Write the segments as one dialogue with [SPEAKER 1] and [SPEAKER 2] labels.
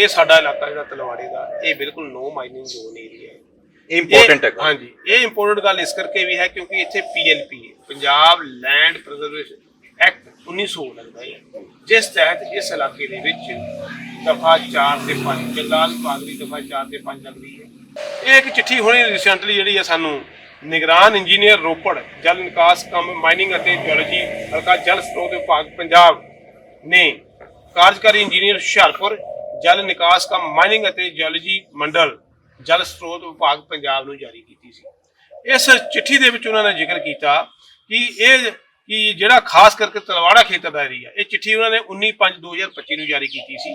[SPEAKER 1] ਇਹ ਸਾਡਾ ਇਲਾਕਾ ਜਿਹੜਾ ਤਲਵਾੜੇ ਦਾ ਇਹ ਬਿਲਕੁਲ ਨੋ ਮਾਈਨਿੰਗ ਜ਼ੋਨ ਏਰੀਆ ਹੈ।
[SPEAKER 2] ਇੰਪੋਰਟੈਂਟ ਹੈ
[SPEAKER 1] ਹਾਂਜੀ ਇਹ ਇੰਪੋਰਟੈਂਟ ਗੱਲ ਇਸ ਕਰਕੇ ਵੀ ਹੈ ਕਿਉਂਕਿ ਇੱਥੇ PLP Punjab land preservation act 1900 ਲੱਗਦਾ ਹੈ। ਜਿਸ ਤਹਿਤ ਇਸ ਇਲਾਕੇ ਦੇ ਵਿੱਚ ਦਫਾ 4 ਤੇ 5 ਜੰਗਾਲ ਪਾਦਰੀ ਦਫਾ 4 ਤੇ 5 ਲੱਗਦੀ ਹੈ। ਇਹ ਇੱਕ ਚਿੱਠੀ ਹੁਣੀ ਰੀਸੈਂਟਲੀ ਜਿਹੜੀ ਹੈ ਸਾਨੂੰ ਨਿਗਰਾਨ ਇੰਜੀਨੀਅਰ ਰੋਪੜ ਜਲ ਨਿਕਾਸ ਕੰਮ ਮਾਈਨਿੰਗ ਅਤੇ ਜਿਓਲੋਜੀ ਹਲਕਾ ਜਲ ਸਰੋਤ ਵਿਭਾਗ ਪੰਜਾਬ ਨੇ ਕਾਰਜਕਾਰੀ ਇੰਜੀਨੀਅਰ ਹੁਸ਼ਿਆਰਪੁਰ ਜਲ ਨਿਕਾਸ ਕੰਮ ਮਾਈਨਿੰਗ ਅਤੇ ਜਿਓਲੋਜੀ ਮੰਡਲ, ਜਲ ਸਰੋਤ ਵਿਭਾਗ ਪੰਜਾਬ ਨੂੰ ਜਾਰੀ ਕੀਤੀ ਸੀ। ਇਸ ਚਿੱਠੀ ਦੇ ਵਿੱਚ ਉਹਨਾਂ ਨੇ ਜ਼ਿਕਰ ਕੀਤਾ ਕਿ ਇਹ ਕਿ ਜਿਹੜਾ ਖਾਸ ਕਰਕੇ ਤਲਵਾੜਾ ਖੇਤਰ ਦਾ ਏਰੀਆ ਇਹ ਚਿੱਠੀ ਉਹਨਾਂ ਨੇ 19/5/2025 ਨੂੰ ਜਾਰੀ ਕੀਤੀ ਸੀ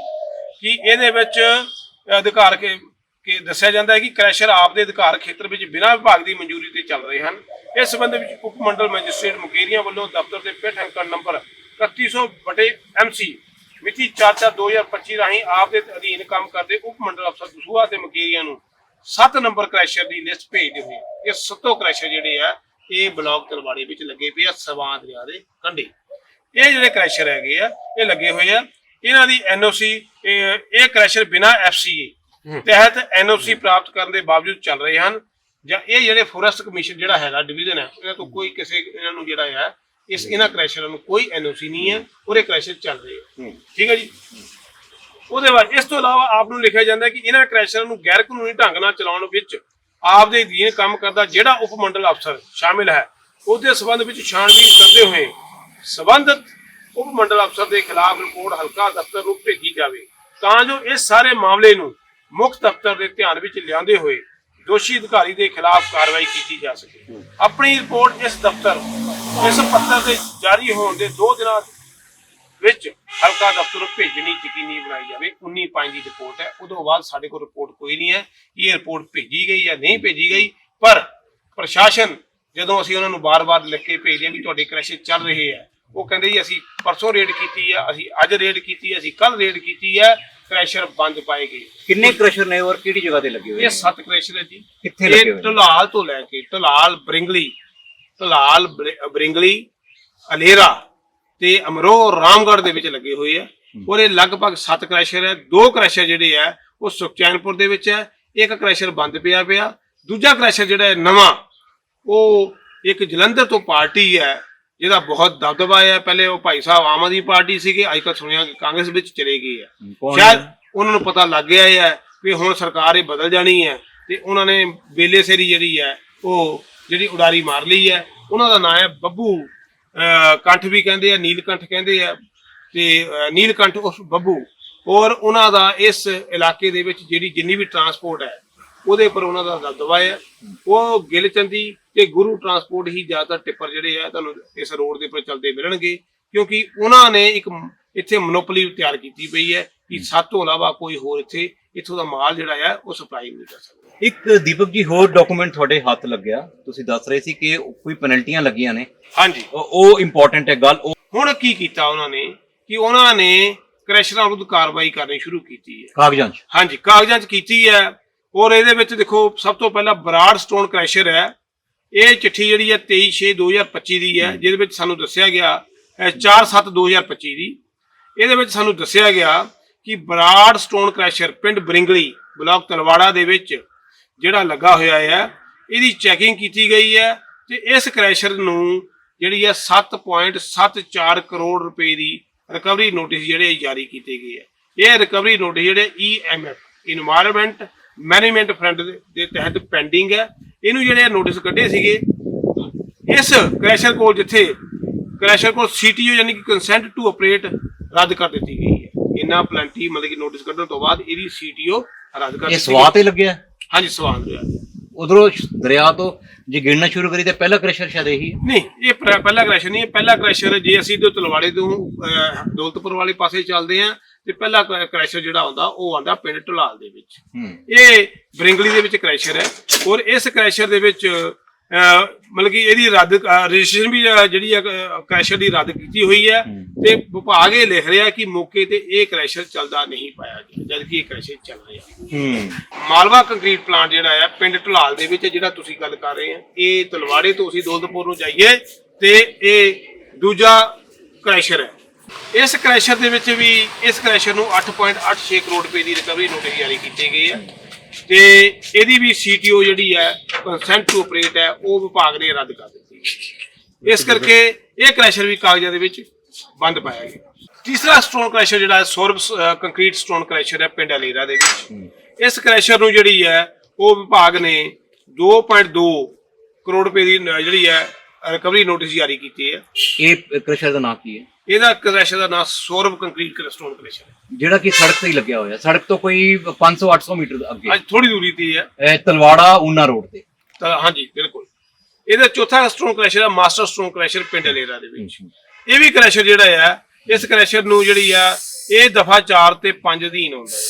[SPEAKER 1] ਕਿ ਇਹਦੇ ਵਿੱਚ ਅਧਿਕਾਰ ਕੇ, ਕਿ ਦੱਸਿਆ ਜਾਂਦਾ ਹੈ ਕਿ ਕ੍ਰੈਸ਼ਰ ਆਪ ਦੇ ਅਧਿਕਾਰ ਖੇਤਰ ਵਿੱਚ ਬਿਨਾਂ ਵਿਭਾਗ ਦੀ ਮਨਜ਼ੂਰੀ ਤੇ ਚੱਲ ਰਹੇ ਹਨ। ਇਸ ਸੰਬੰਧ ਵਿੱਚ ਉਪ ਮੰਡਲ ਮੈਜਿਸਟ੍ਰੇਟ ਮੁਕੇਰੀਆਂ ਵੱਲੋਂ ਦਫ਼ਤਰ ਦੇ ਪਿੱਠ ਅੰਕਣ ਨੰਬਰ 3100 ਬਟੇ ਐਮਸੀ ਮਿਤੀ 4/4/2025 ਰਾਹੀਂ ਆਪ ਦੇ ਅਧੀਨ ਕੰਮ ਕਰਦੇ ਉਪ ਮੰਡਲ ਅਫਸਰ ਦਸੂਹਾ ਤੇ ਮੁਕੇਰੀਆਂ ਨੂੰ 7 ਨੰਬਰ ਕ੍ਰੈਸ਼ਰ ਦੀ ਲਿਸਟ ਭੇਜਦੇ ਹੋਏ ਇਹ ਸੱਤੋਂ ਕ੍ਰੈਸ਼ਰ ਜਿਹੜੇ ਆ ਇਹ ਬਲਾਕ ਤਲਵਾੜੇ ਵਿੱਚ ਲੱਗੇ ਪਏ ਆ ਸਵਾਂ ਦਰਿਆ ਦੇ ਕੰਢੇ। ਇਹ ਜਿਹੜੇ ਕ੍ਰੈਸ਼ਰ ਹੈਗੇ ਆ ਇਹ ਲੱਗੇ ਹੋਏ ਆ। ਇਹਨਾਂ ਦੀ ਐਨਓਸੀ ਇਹ ਕ੍ਰੈਸ਼ਰ ਬਿਨਾ ਐਫਸੀਏ ਤਹਿਤ ਐਨਓਸੀ ਪ੍ਰਾਪਤ ਕਰਨ ਦੇ ਬਾਵਜੂਦ ਚੱਲ ਰਹੇ ਹਨ। ਜਾਂ ਇਹ ਜਿਹੜੇ ਫੋਰੈਸਟ ਕਮਿਸ਼ਨ ਜਿਹੜਾ ਹੈਗਾ ਡਿਵੀਜ਼ਨ ਹੈ ਇਹਨਾਂ ਤੋਂ ਕੋਈ ਕਿਸੇ ਇਹਨਾਂ ਨੂੰ ਜਿਹੜਾ ਹੈ ਇਸ ਇਹਨਾਂ ਕ੍ਰੈਸ਼ਰਾਂ ਨੂੰ ਕੋਈ ਐਨਓਸੀ ਨਹੀਂ ਹੈ ਉਹਦੇ ਕ੍ਰੈਸ਼ਰ ਚੱਲ ਰਹੇ ਆ। ਠੀਕ ਹੈ ਜੀ? ਉਹਦੇ ਬਾਅਦ ਇਸ ਤੋਂ ਇਲਾਵਾ ਆਪ ਨੂੰ ਲਿਖਿਆ ਜਾਂਦਾ ਹੈ ਕਿ ਇਹਨਾਂ ਕ੍ਰੈਸ਼ਰਾਂ ਨੂੰ ਗੈਰ ਕਾਨੂੰਨੀ ਢੰਗ ਨਾਲ ਚਲਾਉਣ ਵਿੱਚ ਆਪ ਦੇ ਅਧੀਨ ਕੰਮ ਕਰਦਾ ਜਿਹੜਾ ਉਪ ਮੰਡਲ ਅਫਸਰ ਸ਼ਾਮਿਲ ਹੈ ਉਹਦੇ ਸਬੰਧ ਵਿੱਚ ਛਾਣਬੀਨ ਕਰਦੇ ਹੋਏ ਸਬੰਧਤ ਉਪ ਮੰਡਲ ਅਫਸਰ ਦੇ ਖਿਲਾਫ ਰਿਪੋਰਟ ਹਲਕਾ ਦਫ਼ਤਰ ਨੂੰ ਭੇਜੀ ਜਾਵੇ ਤਾਂ ਜੋ ਇਸ ਸਾਰੇ ਮਾਮਲੇ ਨੂੰ ਮੁੱਖ ਦਫ਼ਤਰ ਦੇ ਧਿਆਨ ਵਿੱਚ ਲਿਆਂਦੇ ਹੋਏ ਦੋਸ਼ੀ ਅਧਿਕਾਰੀ ਦੇ ਖਿਲਾਫ ਕਾਰਵਾਈ ਕੀਤੀ ਜਾ ਸਕੇ। ਆਪਣੀ ਰਿਪੋਰਟ ਇਸ ਦਫ਼ਤਰ ਇਸ ਪੱਤਰ ਦੇ ਜਾਰੀ ਹੋਣ ਦੇ 2 ਦਿਨਾਂ ਵਿੱਚ ਹਲਕਾ ਦਫ਼ਤਰ ਭੇਜਣੀ ਯਕੀਨੀ ਬਣਾਈ ਜਾਵੇ। 19 ਪੰਜ ਦੀ ਰਿਪੋਰਟ ਹੈ। ਉਦੋਂ ਬਾਅਦ ਸਾਡੇ ਕੋਲ ਰਿਪੋਰਟ ਕੋਈ ਨਹੀਂ ਹੈ ਇਹ ਰਿਪੋਰਟ ਭੇਜੀ ਗਈ ਜਾਂ ਨਹੀਂ ਭੇਜੀ ਗਈ। ਪਰ ਪ੍ਰਸ਼ਾਸਨ ਜਦੋਂ ਅਸੀਂ ਉਹਨਾਂ ਨੂੰ ਬਾਰ-ਬਾਰ ਲਿਖ ਕੇ ਭੇਜਦੇ ਹਾਂ ਵੀ ਤੁਹਾਡੇ ਕ੍ਰੈਸ਼ਰ ਚੱਲ ਰਹੇ ਆ ਉਹ ਕਹਿੰਦੇ ਜੀ ਅਸੀਂ ਪਰਸੋਂ ਰੇਡ ਕੀਤੀ ਆ ਅਸੀਂ ਅੱਜ ਰੇਡ ਕੀਤੀ ਆ ਅਸੀਂ ਕੱਲ ਰੇਡ ਕੀਤੀ ਹੈ ਕ੍ਰੈਸ਼ਰ ਬੰਦ ਪਾਏ ਗਏ।
[SPEAKER 2] ਕਿੰਨੇ ਕ੍ਰਸ਼ਰ ਨੇ ਔਰ ਕਿਹੜੀ ਜਗ੍ਹਾ ਤੇ ਲੱਗੇ ਹੋਏ
[SPEAKER 1] ਇਹ ਸੱਤ ਕ੍ਰੈਸ਼ਰ ਹੈ ਜੀ।
[SPEAKER 2] ਕਿੱਥੇ ਲੱਗੇ ਹੋਏ?
[SPEAKER 1] ਢਲਾਲ ਤੋਂ ਲੈ ਕੇ ਢਲਾਲ ਬਰਿੰਗਲੀ ਬਰਿ- ਬਰਿੰਗਲੀ ਅਲੇਰਾ ਤੇ ਅਮਰੋ ਰਾਮਗੜ੍ਹ ਦੇ ਵਿੱਚ ਲੱਗੇ ਹੋਏ ਆ। ਔਰ ਇਹ ਲਗਭਗ 7 ਕ੍ਰੈਸ਼ਰ ਹੈ। ਦੋ ਕ੍ਰੈਸ਼ਰ ਜਿਹੜੇ ਆ ਉਹ ਸੁਖਚੈਨਪੁਰ ਦੇ ਵਿੱਚ ਹੈ। ਇੱਕ ਕ੍ਰੈਸ਼ਰ ਬੰਦ ਪਿਆ ਪਿਆ। ਦੂਜਾ ਕ੍ਰੈਸ਼ਰ ਜਿਹੜਾ ਹੈ ਨਵਾਂ ਉਹ ਇੱਕ ਜਲੰਧਰ ਤੋਂ ਪਾਰਟੀ ਹੈ ਜਿਹਦਾ ਬਹੁਤ ਦਬਦਬਾ ਹੈ ਪਹਿਲੇ ਉਹ ਭਾਈ ਸਾਹਿਬ ਆਮ ਆਦਮੀ ਪਾਰਟੀ ਸੀਗੇ ਅੱਜ ਕੱਲ੍ਹ ਸੁਣਿਆ ਕਿ ਕਾਂਗਰਸ ਵਿੱਚ ਚਲੇ ਗਏ ਆ।
[SPEAKER 2] ਕੌਣ
[SPEAKER 1] ਸ਼ਾਇਦ
[SPEAKER 2] ਹੈ?
[SPEAKER 1] ਉਹਨਾਂ ਨੂੰ ਪਤਾ ਲੱਗ ਗਿਆ ਹੈ ਕਿ ਹੁਣ ਸਰਕਾਰ ਇਹ ਬਦਲ ਜਾਣੀ ਹੈ ਤੇ ਉਹਨਾਂ ਨੇ ਬੇਲੇ ਸੇਰੀ ਜਿਹੜੀ ਹੈ ਉਹ ਜਿਹੜੀ ਉਡਾਰੀ ਮਾਰ ਲਈ ਹੈ, ਉਹਨਾਂ ਦਾ ਨਾਂ ਹੈ ਬੱਬੂ ਕੰਠ ਵੀ ਕਹਿੰਦੇ ਆ ਨੀਲਕੰਠ ਕਹਿੰਦੇ ਆ, ਤੇ ਨੀਲਕੰਠ ਉਸ ਬੱਬੂ। ਔਰ ਉਹਨਾਂ ਦਾ ਇਸ ਇਲਾਕੇ ਦੇ ਵਿੱਚ ਜਿਹੜੀ ਜਿੰਨੀ ਵੀ ਟਰਾਂਸਪੋਰਟ ਹੈ, ਉਹਦੇ ਪਰ ਉਹਨਾਂ ਦਾ ਦਬਦਬਾ ਹੈ। ਉਹ ਗਿਲਚੰਦੀ ਤੇ ਗੁਰੂ ਟਰਾਂਸਪੋਰਟ ਹੀ ਜ਼ਿਆਦਾਤਰ ਟਿੱਪਰ ਜਿਹੜੇ ਆ, ਤੁਹਾਨੂੰ ਇਸ ਰੋਡ ਦੇ ਉੱਪਰ ਚੱਲਦੇ ਮਿਲਣਗੇ। ਕਿਉਂਕਿ ਉਹਨਾਂ ਨੇ ਇੱਕ ਇੱਥੇ ਮੋਨੋਪੋਲੀ ਤਿਆਰ ਕੀਤੀ ਪਈ ਹੈ ਕਿ ਸੱਤ ਤੋਂ ਇਲਾਵਾ ਕੋਈ ਹੋਰ ਇੱਥੇ ਇੱਥੋਂ ਦਾ ਮਾਲ ਜਿਹੜਾ ਹੈ ਉਹ ਸਪਲਾਈ ਨਹੀਂ ਕਰ ਸਕਦਾ।
[SPEAKER 2] ਇੱਕ ਦੀਪਕ ਜੀ ਹੋਰ ਡਾਕੂਮੈਂਟ ਤੁਹਾਡੇ ਹੱਥ ਲੱਗਿਆ। ਤੁਸੀਂ ਦੱਸ ਰਹੇ ਸੀ ਕਿ ਕੋਈ ਪੈਨਲਟੀਆਂ ਲੱਗੀਆਂ ਨੇ।
[SPEAKER 1] ਹਾਂਜੀ।
[SPEAKER 2] ਉਹ- ਉਹ ਇੰਪੋਰਟੈਂਟ ਹੈ ਗੱਲ ਉਹ
[SPEAKER 1] ਹੁਣ ਕੀ ਕੀਤਾ ਉਹਨਾਂ ਨੇ ਕਿ ਉਹਨਾਂ ਨੇ ਕ੍ਰੈਸ਼ਰਾਂ ਵਿਰੁੱਧ ਕਾਰਵਾਈ ਕਰਨੀ ਸ਼ੁਰੂ ਕੀਤੀ ਹੈ।
[SPEAKER 2] ਕਾਗਜ਼ਾਂ 'ਚ?
[SPEAKER 1] ਹਾਂਜੀ ਕਾਗਜ਼ਾਂ 'ਚ ਕੀਤੀ ਹੈ। ਔਰ ਇਹਦੇ ਵਿੱਚ ਦੇਖੋ ਸਭ ਤੋਂ ਪਹਿਲਾਂ ਬਰਾਡ ਸਟੋਨ ਕ੍ਰੈਸ਼ਰ ਹੈ। ਇਹ ਚਿੱਠੀ ਜਿਹੜੀ ਹੈ 23/6/2025 ਦੀ ਹੈ ਜਿਹਦੇ ਵਿੱਚ ਸਾਨੂੰ ਦੱਸਿਆ ਗਿਆ 4/7/2025 ਦੀ। ਇਹਦੇ ਵਿੱਚ ਸਾਨੂੰ ਦੱਸਿਆ ਗਿਆ ਕਿ ਬਰਾਡ ਸਟੋਨ ਕ੍ਰੈਸ਼ਰ ਪਿੰਡ ਬਰਿੰਗਲੀ ਬਲਾਕ ਤਲਵਾੜਾ ਦੇ ਵਿੱਚ ਜਿਹੜਾ ਲੱਗਾ ਹੋਇਆ ਹੈ, ਇਹਦੀ ਚੈਕਿੰਗ ਕੀਤੀ ਗਈ ਹੈ ਤੇ ਇਸ ਕ੍ਰੈਸ਼ਰ ਨੂੰ ਜਿਹੜੀ ਹੈ 7.74 ਕਰੋੜ ਰੁਪਏ ਦੀ ਰਿਕਵਰੀ ਨੋਟਿਸ ਜਿਹੜੇ ਜਾਰੀ ਕੀਤੇ ਗਏ ਹੈ। ਇਹ ਰਿਕਵਰੀ ਨੋਟਿਸ ਜਿਹੜੇ EMF ਇਨਵਾਇਰਨਮੈਂਟ ਮੈਨੇਜਮੈਂਟ ਫਰੰਟ ਦੇ ਤਹਿਤ ਪੈਂਡਿੰਗ ਹੈ। ਇਹਨੂੰ ਜਿਹੜੇ ਨੋਟਿਸ ਕੱਢੇ ਸੀਗੇ, ਇਸ ਕ੍ਰੈਸ਼ਰ ਕੋਲ ਜਿੱਥੇ ਕ੍ਰੈਸ਼ਰ ਕੋਲ ਸੀਟੀਓ ਯਾਨੀ ਕਿ ਕੰਸੈਂਟ ਟੂ ਆਪਰੇਟ ਰੱਦ ਕਰ ਦਿੱਤੀ ਗਈ। ਇਹਨਾਂ ਪਲੈਂਟੀ ਮਤਲਬ ਕਿ ਨੋਟਿਸ ਕੱਢਣ ਤੋਂ ਬਾਅਦ ਇਹਦੀ ਸੀਟੀਓ ਰੱਦ ਕਰ
[SPEAKER 2] ਇਹ
[SPEAKER 1] ਦਿੱਤੀ
[SPEAKER 2] ਸਵਾਹ ਤੇ ਲੱਗਿਆ?
[SPEAKER 1] ਗਈ। ਹਾਂਜੀ ਸਵਾਲ ਰਿਹਾ
[SPEAKER 2] ਉਧਰੋਂ ਦਰਿਆ ਤੋਂ ਜੇ ਗਿਣਨਾ ਸ਼ੁਰੂ ਕਰੀ ਤਾਂ ਪਹਿਲਾ ਕ੍ਰਸ਼ਰ ਸ਼ਾਇਦ ਇਹੀ ਹੈ।
[SPEAKER 1] ਨਹੀਂ ਇਹ ਪ੍ਰ- ਪਹਿਲਾ ਕ੍ਰੈਸ਼ਰ ਨਹੀਂ ਇਹ ਪਹਿਲਾ ਕ੍ਰੈਸ਼ਰ ਜੇ ਅਸੀਂ ਤੋਂ ਤਲਵਾੜੇ ਤੋਂ ਅਹ, ਦੌਲਤਪੁਰ ਵਾਲੇ ਪਾਸੇ ਚੱਲਦੇ ਆ ਤੇ ਪਹਿਲਾ ਕ੍ਰੈ- ਕ੍ਰੈਸ਼ਰ ਜਿਹੜਾ ਆਉਂਦਾ ਉਹ ਆਉਂਦਾ ਪਿੰਡ ਢਲਾਲ ਦੇ ਵਿੱਚ।
[SPEAKER 2] ਹੂੰ।
[SPEAKER 1] ਇਹ ਬਰਿੰਗਲੀ ਦੇ ਵਿੱਚ ਕ੍ਰੈਸ਼ਰ ਹੈ ਔਰ ਇਸ ਕ੍ਰੈਸ਼ਰ ਦੇ ਵਿੱਚ ਮਤਲਬ ਕਿ ਇਹਦੀ ਰੱਦ ਰਜਿਸਟ੍ਰੇਸ਼ਨ ਵੀ ਜਿਹੜੀ ਹੈ ਕ੍ਰੈਸ਼ਰ ਦੀ ਰੱਦ ਕੀਤੀ ਹੋਈ ਹੈ ਤੇ ਵਿਭਾਗ ਇਹ ਲਿਖ ਰਿਹਾ ਕਿ ਮੌਕੇ ਤੇ ਇਹ ਕ੍ਰੈਸ਼ਰ ਚੱਲਦਾ ਨਹੀਂ ਪਾਇਆ ਗਿਆ ਜਦਕਿ ਇਹ ਕ੍ਰੈਸ਼ਰ ਚੱਲ ਰਿਹਾ।
[SPEAKER 2] ਹੂੰ।
[SPEAKER 1] ਮਾਲਵਾ ਕੰਕਰੀਟ ਪਲਾਂਟ ਜਿਹੜਾ ਹੈ ਪਿੰਡ ਢਲਾਲ ਦੇ ਵਿੱਚ ਜਿਹੜਾ ਤੁਸੀਂ ਗੱਲ ਕਰ ਰਹੇ ਆ ਇਹ ਤਲਵਾੜੇ ਤੋਂ ਅਸੀਂ ਦੌਲਤਪੁਰ ਨੂੰ ਜਾਈਏ ਤੇ ਇਹ ਦੂਜਾ ਕ੍ਰੈਸ਼ਰ ਹੈ। ਇਸ ਕ੍ਰੈਸ਼ਰ ਦੇ ਵਿੱਚ ਵੀ ਇਸ ਕ੍ਰੈਸ਼ਰ ਨੂੰ 8.86 ਕਰੋੜ ਰੁਪਏ ਦੀ ਰਿਕਵਰੀ ਨੋਟਿਸ ਜਾਰੀ ਕੀਤੇ ਗਏ ਆ ਤੇ ਇਹਦੀ ਵੀ ਸੀਟੀਓ ਜਿਹੜੀ ਹੈ ਕੰਸੈਂਟ ਟੂ ਆਪਰੇਟ ਹੈ, ਉਹ ਵਿਭਾਗ ਨੇ ਰੱਦ ਕਰ ਦਿੱਤੀ ਇਸ ਕਰਕੇ ਇਹ ਕ੍ਰੈਸ਼ਰ ਵੀ ਕਾਗਜ਼ਾਂ ਦੇ ਵਿੱਚ ਬੰਦ ਪਾਇਆ ਗਿਆ। ਤੀਸਰਾ ਸਟੋਨ ਕ੍ਰੈਸ਼ਰ ਜਿਹੜਾ ਹੈ, ਸੌਰਵ ਕੰਕਰੀਟ ਸਟੋਨ ਕ੍ਰੈਸ਼ਰ ਹੈ ਪਿੰਡ ਅਲੇਰਾ ਦੇ ਵਿੱਚ। ਇਸ ਕ੍ਰੈਸ਼ਰ ਨੂੰ ਜਿਹੜੀ ਹੈ, ਉਹ ਵਿਭਾਗ ਨੇ 2.2 ਕਰੋੜ ਰੁਪਏ ਦੀ ਜਿਹੜੀ ਹੈ ਰਿਕਵਰੀ ਨੋਟਿਸ ਜਾਰੀ ਕੀਤੀ ਹੈ।
[SPEAKER 2] ਇਹ ਕ੍ਰਸ਼ਰ ਦਾ ਨਾਮ ਕੀ ਹੈ?
[SPEAKER 1] ਇਹਦਾ ਕ੍ਰੈਸ਼ਰ ਦਾ ਨਾਮ ਸੌਰਵ ਕੰਕਰੀਟ ਸਟੋਨ ਕ੍ਰੈਸ਼ਰ ਹੈ।
[SPEAKER 2] ਜਿਹੜਾ ਕਿ ਸੜਕ ਤੇ ਹੀ ਲੱਗਿਆ ਹੋਇਆ ਸੜਕ ਤੋਂ ਕੋਈ 500 800 ਮੀਟਰ ਅੱਗੇ।
[SPEAKER 1] ਅੱਜ ਥੋੜੀ ਦੂਰੀ ਤੇ ਹੀ ਹੈ।
[SPEAKER 2] ਇਹ ਤਲਵਾੜਾ ਊਨਾ ਰੋਡ ਤੇ।
[SPEAKER 1] ਤਾਂ ਹਾਂਜੀ ਬਿਲਕੁਲ। ਇਹਦਾ ਚੌਥਾ ਸਟੋਨ ਕ੍ਰੈਸ਼ਰ ਹੈ ਮਾਸਟਰ ਸਟੋਨ ਕ੍ਰੈਸ਼ਰ ਪਿੰਡ ਅਲੇਰਾ ਦੇ ਵਿੱਚ। ਇਹ ਵੀ ਕ੍ਰੈਸ਼ਰ ਜਿਹੜਾ ਹੈ ਇਸ ਕ੍ਰੈਸ਼ਰ ਨੂੰ ਜਿਹੜੀ ਆ ਇਹ ਦਫਾ 4 ਤੇ 5 ਅਧੀਨ ਆਉਂਦਾ ਹੈ।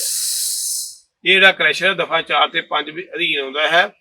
[SPEAKER 1] ਇਹ ਜਿਹੜਾ ਕ੍ਰੈਸ਼ਰ ਦਫਾ 4 ਤੇ 5 ਵੀ ਅਧੀਨ ਆਉਂਦਾ ਹੈ।